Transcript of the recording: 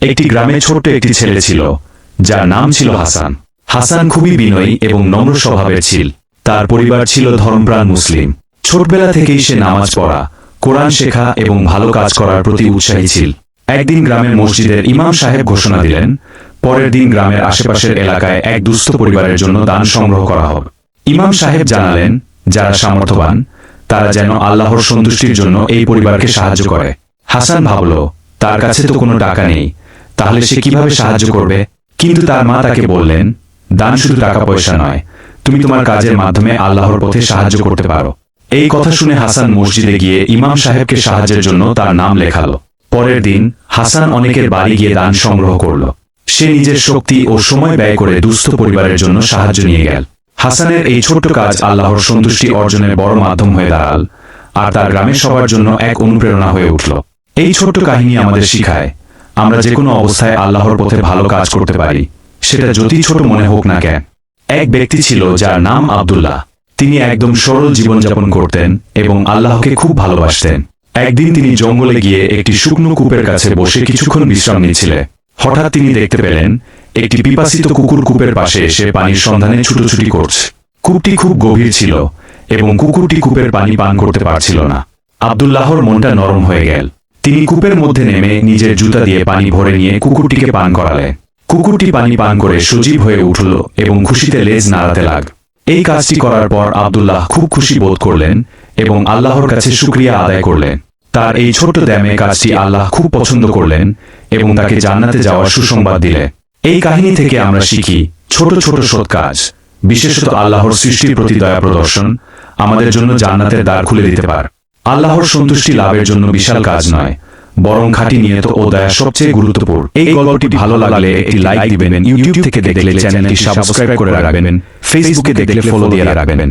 একটি গ্রামে ছোট্ট একটি ছেলে ছিল, যার নাম ছিল হাসান। হাসান খুবই বিনয়ী এবং নম্র স্বভাবের ছিল। তার পরিবার ছিল ধর্মপ্রাণ মুসলিম। ছোটবেলা থেকেই সে নামাজ পড়া, কোরআন শেখা এবং ভালো কাজ করার প্রতি উৎসাহী ছিল। একদিন গ্রামের মসজিদের ইমাম সাহেব ঘোষণা দিলেন, পরের দিন গ্রামের আশেপাশের এলাকায় এক দুস্থ পরিবারের জন্য দান সংগ্রহ করা হবে। ইমাম সাহেব জানালেন, যারা সামর্থ্যবান, তারা যেন আল্লাহর সন্তুষ্টির জন্য এই পরিবারকে সাহায্য করে। হাসান ভাবল, তার কাছে তো কোনো টাকা নেই তাহলে সে কীভাবে সাহায্য করবে? কিন্তু তার মা তাকে বললেন, দান শুধু টাকা পয়সা নয়, তুমি তোমার কাজের মাধ্যমে আল্লাহর পথে সাহায্য করতে পারো। এই কথা শুনে হাসান মসজিদে গিয়ে ইমাম সাহেবকে সাহায্যের জন্য তার নাম লেখালো। পরের দিন হাসান অনেকের বাড়ি গিয়ে দান সংগ্রহ করল। সে নিজের শক্তি ও সময় ব্যয় করে দুস্থ পরিবারের জন্য সাহায্য নিয়ে গেল। হাসানের এই ছোট্ট কাজ আল্লাহর সন্তুষ্টি অর্জনের বড় মাধ্যম হয়ে দাঁড়াল, আর তার গ্রামের সবার জন্য এক অনুপ্রেরণা হয়ে উঠল। এই ছোট্ট কাহিনী আমাদের শিখায় আমরা যে কোনো অবস্থায় আল্লাহর পথে ভালো কাজ করতে পারি। সেটা যদি ছোট মনে হোক না কেন। এক ব্যক্তি ছিল যার নাম আব্দুল্লাহ। তিনি একদম সরল জীবনযাপন করতেন এবং আল্লাহকে খুব ভালোবাসতেন। একদিন তিনি জঙ্গলে গিয়ে একটি শুকনো কূপের কাছে বসে কিছুক্ষণ বিশ্রাম নিচ্ছিলেন হঠাৎ তিনি দেখতে পেলেন, একটি পিপাসিত কুকুর কূপের পাশে এসে পানির সন্ধানে ছুটোছুটি করছে। কূপটি খুব গভীর ছিল এবং কুকুরটি কূপের পানি পান করতে পারছিল না। আব্দুল্লাহর মনটা নরম হয়ে গেল। তিনি কূপের মধ্যে নেমে নিজের জুতা দিয়ে পানি ভরে নিয়ে কুকুরটিকে পান করালেন কুকুরটি পানি পান করে সজীব হয়ে উঠল এবং খুশিতে লেজ নাড়াতে লাগ। এই কাজটি করার পর আব্দুল্লাহ খুব খুশি বোধ করলেন এবং আল্লাহর কাছে শুক্রিয়া আদায় করলেন। তার এই ছোট্ট দ্যামে কাজটি আল্লাহ খুব পছন্দ করলেন এবং তাকে জান্নাতে যাওয়ার সুসংবাদ দিলে। এই কাহিনী থেকে আমরা শিখি, ছোট ছোট সৎ কাজ, বিশেষত আল্লাহর সৃষ্টির প্রতি দয়া প্রদর্শন, আমাদের জন্য জান্নাতের দ্বার খুলে দিতে পার। আল্লাহর সন্তুষ্টি লাভের জন্য বিশাল কাজ নয়, বরং খাঁটি নিয়ত ও দয়া সবচেয়ে গুরুত্বপূর্ণ। এই গল্পটি ভালো লাগলে একটি লাইক দিবেন, ইউটিউব থেকে দেখলে চ্যানেলটি সাবস্ক্রাইব করে রাখবেন, ফেসবুকে দেখলে ফলো দিয়ে রাখবেন।